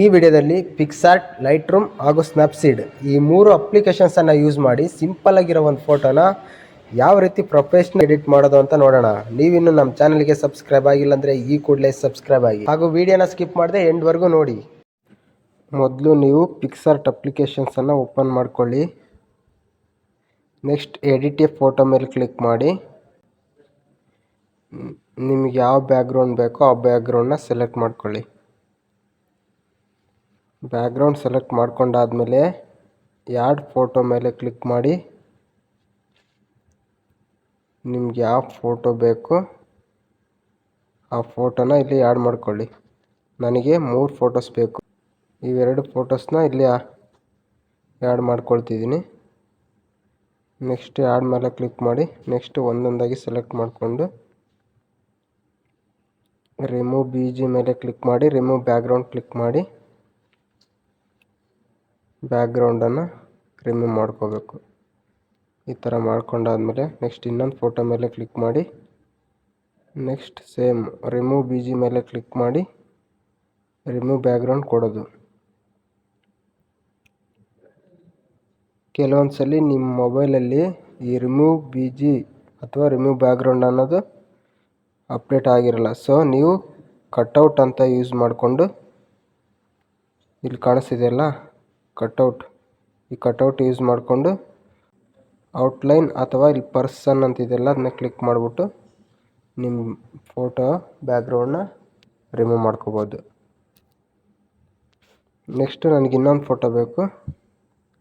ಈ ವಿಡಿಯೋದಲ್ಲಿ PicsArt Lightroom ಹಾಗೂ ಸ್ನ್ಯಾಪ್ಸೀಡ್ ಈ ಮೂರು ಅಪ್ಲಿಕೇಶನ್ಸನ್ನು ಯೂಸ್ ಮಾಡಿ ಸಿಂಪಲ್ ಆಗಿರೋ ಒಂದು ಫೋಟೋನ ಯಾವ ರೀತಿ ಪ್ರೊಫೆಷನಲ್ ಎಡಿಟ್ ಮಾಡೋದು ಅಂತ ನೋಡೋಣ. ನೀವಿನ್ನು ನಮ್ಮ ಚಾನಲ್ಗೆ ಸಬ್ಸ್ಕ್ರೈಬ್ ಆಗಿಲ್ಲ ಅಂದರೆ ಈ ಕೂಡಲೇ ಸಬ್ಸ್ಕ್ರೈಬ್ ಆಗಿ. ಹಾಗೂ ವಿಡಿಯೋನ ಸ್ಕಿಪ್ ಮಾಡದೆ ಎಂಡ್ವರೆಗೂ ನೋಡಿ. ಮೊದಲು ನೀವು ಪಿಕ್ಸಾರ್ಟ್ ಅಪ್ಲಿಕೇಶನ್ಸನ್ನು ಓಪನ್ ಮಾಡ್ಕೊಳ್ಳಿ. ನೆಕ್ಸ್ಟ್ ಎಡಿಟ್ ಫೋಟೋ ಮೇಲೆ ಕ್ಲಿಕ್ ಮಾಡಿ. ನಿಮಗೆ ಯಾವ ಬ್ಯಾಕ್ಗ್ರೌಂಡ್ ಬೇಕೋ ಆ ಬ್ಯಾಕ್ಗ್ರೌಂಡನ್ನ ಸೆಲೆಕ್ಟ್ ಮಾಡ್ಕೊಳ್ಳಿ. ಬ್ಯಾಕ್ಗ್ರೌಂಡ್ ಸೆಲೆಕ್ಟ್ ಮಾಡ್ಕೊಂಡಾದಮೇಲೆ ಯಾಡ್ ಫೋಟೋ ಮೇಲೆ ಕ್ಲಿಕ್ ಮಾಡಿ. ನಿಮ್ಗೆ ಯಾವ ಫೋಟೋ ಬೇಕು ಆ ಫೋಟೋನ ಇಲ್ಲಿ ಆ್ಯಡ್ ಮಾಡ್ಕೊಳ್ಳಿ. ನನಗೆ ಮೂರು ಫೋಟೋಸ್ ಬೇಕು. ಇವೆರಡು ಫೋಟೋಸ್ನ ಇಲ್ಲಿ ಆ್ಯಡ್ ಮಾಡ್ಕೊಳ್ತಿದ್ದೀನಿ. ನೆಕ್ಸ್ಟ್ ಆ್ಯಡ್ ಮೇಲೆ ಕ್ಲಿಕ್ ಮಾಡಿ. ನೆಕ್ಸ್ಟ್ ಒಂದೊಂದಾಗಿ ಸೆಲೆಕ್ಟ್ ಮಾಡಿಕೊಂಡು ರಿಮೂವ್ ಬಿ ಜಿ ಮೇಲೆ ಕ್ಲಿಕ್ ಮಾಡಿ. ರಿಮೂವ್ ಬ್ಯಾಕ್ಗ್ರೌಂಡ್ ಕ್ಲಿಕ್ ಮಾಡಿ. ಬ್ಯಾಕ್ಗ್ರೌಂಡನ್ನು ರಿಮೂವ್ ಮಾಡ್ಕೋಬೇಕು. ಈ ಥರ ಮಾಡ್ಕೊಂಡಾದ್ಮೇಲೆ ನೆಕ್ಸ್ಟ್ ಇನ್ನೊಂದು ಫೋಟೋ ಮೇಲೆ ಕ್ಲಿಕ್ ಮಾಡಿ next same remove B G ಮೇಲೆ ಕ್ಲಿಕ್ ಮಾಡಿ ರಿಮೂವ್ ಬ್ಯಾಕ್ಗ್ರೌಂಡ್ ಕೊಡೋದು. ಕೆಲವೊಂದು ಸಲ ನಿಮ್ಮ ಮೊಬೈಲಲ್ಲಿ ಈ ರಿಮೂವ್ ಬಿ ಜಿ ಅಥವಾ ರಿಮೂವ್ ಬ್ಯಾಕ್ಗ್ರೌಂಡ್ ಅನ್ನೋದು ಅಪ್ಡೇಟ್ ಆಗಿರಲ್ಲ. ಸೊ ನೀವು ಕಟ್ಔಟ್ ಅಂತ ಯೂಸ್ ಮಾಡಿಕೊಂಡು ಇಲ್ಲಿ ಕಾಣಿಸ್ತಿದೆಯಲ್ಲ ಕಟ್ಔಟ್ ಈ ಕಟೌಟ್ ಯೂಸ್ ಮಾಡಿಕೊಂಡು ಔಟ್ಲೈನ್ ಅಥವಾ ಇಲ್ಲಿ ಪರ್ಸನ್ ಅಂತಿದೆಯಲ್ಲ ಅದನ್ನ ಕ್ಲಿಕ್ ಮಾಡಿಬಿಟ್ಟು ನಿಮ್ಮ ಫೋಟೋ ಬ್ಯಾಕ್ಗ್ರೌಂಡನ್ನ ರಿಮೂವ್ ಮಾಡ್ಕೋಬೋದು. ನೆಕ್ಸ್ಟ್ ನನಗೆ ಇನ್ನೊಂದು ಫೋಟೋ ಬೇಕು.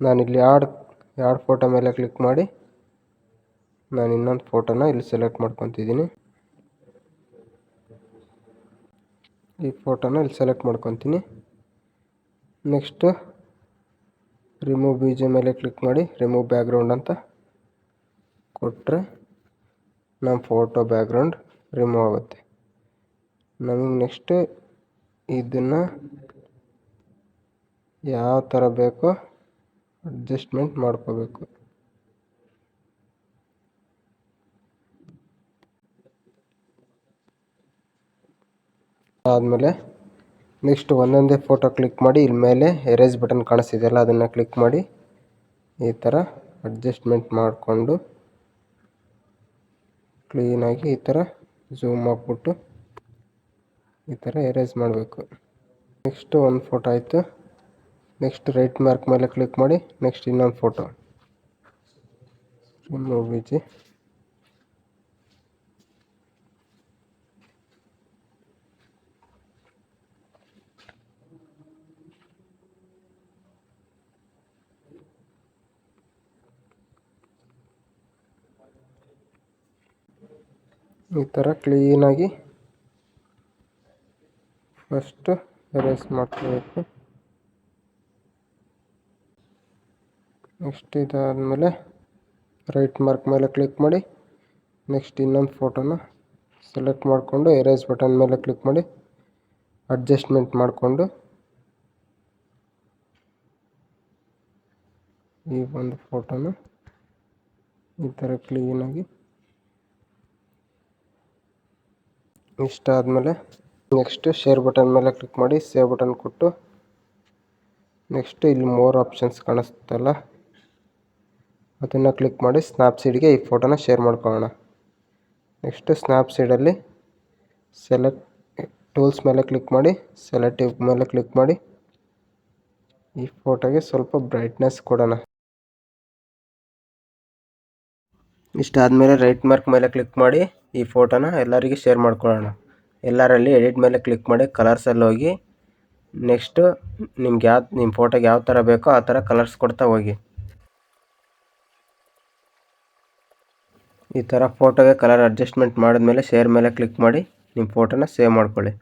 ನಾನಿಲ್ಲಿ ಎರಡು ಎರಡು ಫೋಟೋ ಮೇಲೆ ಕ್ಲಿಕ್ ಮಾಡಿ ನಾನು ಇನ್ನೊಂದು ಫೋಟೋನ ಇಲ್ಲಿ ಸೆಲೆಕ್ಟ್ ಮಾಡ್ಕೊತಿದ್ದೀನಿ. ಈ ಫೋಟೋನ ಇಲ್ಲಿ ಸೆಲೆಕ್ಟ್ ಮಾಡ್ಕೊತೀನಿ. ನೆಕ್ಸ್ಟು ರಿಮೂವ್ ಬಿ ಜಿ ಮೇಲೆ ಕ್ಲಿಕ್ ಮಾಡಿ ರಿಮೂವ್ ಬ್ಯಾಕ್ಗ್ರೌಂಡ್ ಅಂತ ಕೊಟ್ಟರೆ ನಮ್ಮ ಫೋಟೋ ಬ್ಯಾಕ್ಗ್ರೌಂಡ್ ರಿಮೂವ್ ಆಗುತ್ತೆ. ನಮಗೆ ನೆಕ್ಸ್ಟ್ ಇದನ್ನು ಯಾವ ಥರ ಬೇಕೋ ಅಡ್ಜಸ್ಟ್ಮೆಂಟ್ ಮಾಡ್ಕೋಬೇಕು. ಆದಮೇಲೆ ನೆಕ್ಸ್ಟ್ ಒಂದೊಂದೇ ಫೋಟೋ ಕ್ಲಿಕ್ ಮಾಡಿ ಇಲ್ಲಿ ಮೇಲೆ ಎರೇಸ್ ಬಟನ್ ಕಾಣಿಸ್ತಿದೆಯಲ್ಲ, ಅದನ್ನು ಕ್ಲಿಕ್ ಮಾಡಿ. ಈ ಥರ ಅಡ್ಜಸ್ಟ್ಮೆಂಟ್ ಮಾಡಿಕೊಂಡು ಕ್ಲೀನಾಗಿ ಈ ಥರ ಝೂಮ್ ಹಾಕ್ಬಿಟ್ಟು ಈ ಥರ ಎರೇಸ್ ಮಾಡಬೇಕು. ನೆಕ್ಸ್ಟು ಒಂದು ಫೋಟೋ ಆಯಿತು. ನೆಕ್ಸ್ಟ್ ರೈಟ್ ಮಾರ್ಕ್ ಮೇಲೆ ಕ್ಲಿಕ್ ಮಾಡಿ ನೆಕ್ಸ್ಟ್ ಇನ್ನೊಂದು ಫೋಟೋ ರಿಮೂವ್ ವಿಜಿ ಈ ಥರ ಕ್ಲೀನಾಗಿ ಫಸ್ಟು ಎರೇಸ್ ಮಾಡ್ಕೋಬೇಕು. ನೆಕ್ಸ್ಟ್ ಇದಾದಮೇಲೆ ರೈಟ್ ಮಾರ್ಕ್ ಮೇಲೆ ಕ್ಲಿಕ್ ಮಾಡಿ ನೆಕ್ಸ್ಟ್ ಇನ್ನೊಂದು ಫೋಟೋನ ಸೆಲೆಕ್ಟ್ ಮಾಡಿಕೊಂಡು ಎರೇಸ್ ಬಟನ್ ಮೇಲೆ ಕ್ಲಿಕ್ ಮಾಡಿ ಅಡ್ಜಸ್ಟ್ಮೆಂಟ್ ಮಾಡಿಕೊಂಡು ಈ ಒಂದು ಫೋಟೋನ ಈ ಥರ ಕ್ಲೀನಾಗಿ ಇಷ್ಟ ಆದಮೇಲೆ ನೆಕ್ಸ್ಟ್ ಶೇರ್ ಬಟನ್ ಮೇಲೆ ಕ್ಲಿಕ್ ಮಾಡಿ ಸೇವ್ ಬಟನ್ ಕೊಟ್ಟು ನೆಕ್ಸ್ಟ್ ಇಲ್ಲಿ ಮೋರ್ ಆಪ್ಷನ್ಸ್ ಕಾಣಿಸ್ತಲ್ಲ. ಅದನ್ನು ಕ್ಲಿಕ್ ಮಾಡಿ ಸ್ನ್ಯಾಪ್ಸೀಡ್ಗೆ ಈ ಫೋಟೋನ ಶೇರ್ ಮಾಡ್ಕೊಳ್ಳೋಣ. ನೆಕ್ಸ್ಟ್ ಸ್ನ್ಯಾಪ್ಸೀಡಲ್ಲಿ ಸೆಲೆಕ್ಟ್ ಟೂಲ್ಸ್ ಮೇಲೆ ಕ್ಲಿಕ್ ಮಾಡಿ ಸೆಲೆಕ್ಟಿವ್ ಮೇಲೆ ಕ್ಲಿಕ್ ಮಾಡಿ ಈ ಫೋಟೋಗೆ ಸ್ವಲ್ಪ ಬ್ರೈಟ್ನೆಸ್ ಕೊಡೋಣ. ಇಷ್ಟಾದಮೇಲೆ ರೈಟ್ ಮಾರ್ಕ್ ಮೇಲೆ ಕ್ಲಿಕ್ ಮಾಡಿ ಈ ಫೋಟೋನ ಎಲ್ಲರಿಗೆ ಶೇರ್ ಮಾಡ್ಕೊಳ್ಳೋಣ. ಎಲ್ಲರಲ್ಲಿ ಎಡಿಟ್ ಮೇಲೆ ಕ್ಲಿಕ್ ಮಾಡಿ ಕಲರ್ಸಲ್ಲಿ ಹೋಗಿ ನೆಕ್ಸ್ಟು ನಿಮ್ಗೆ ಯಾವ ನಿಮ್ಮ ಫೋಟೋಗೆ ಯಾವ ಥರ ಬೇಕೋ ಆ ಥರ ಕಲರ್ಸ್ ಕೊಡ್ತಾ ಹೋಗಿ. ಈ ಥರ ಫೋಟೋಗೆ ಕಲರ್ ಅಡ್ಜಸ್ಟ್ಮೆಂಟ್ ಮಾಡಿದ್ಮೇಲೆ ಶೇರ್ ಮೇಲೆ ಕ್ಲಿಕ್ ಮಾಡಿ ನಿಮ್ಮ ಫೋಟೋನ ಸೇವ್ ಮಾಡ್ಕೊಳ್ಳಿ.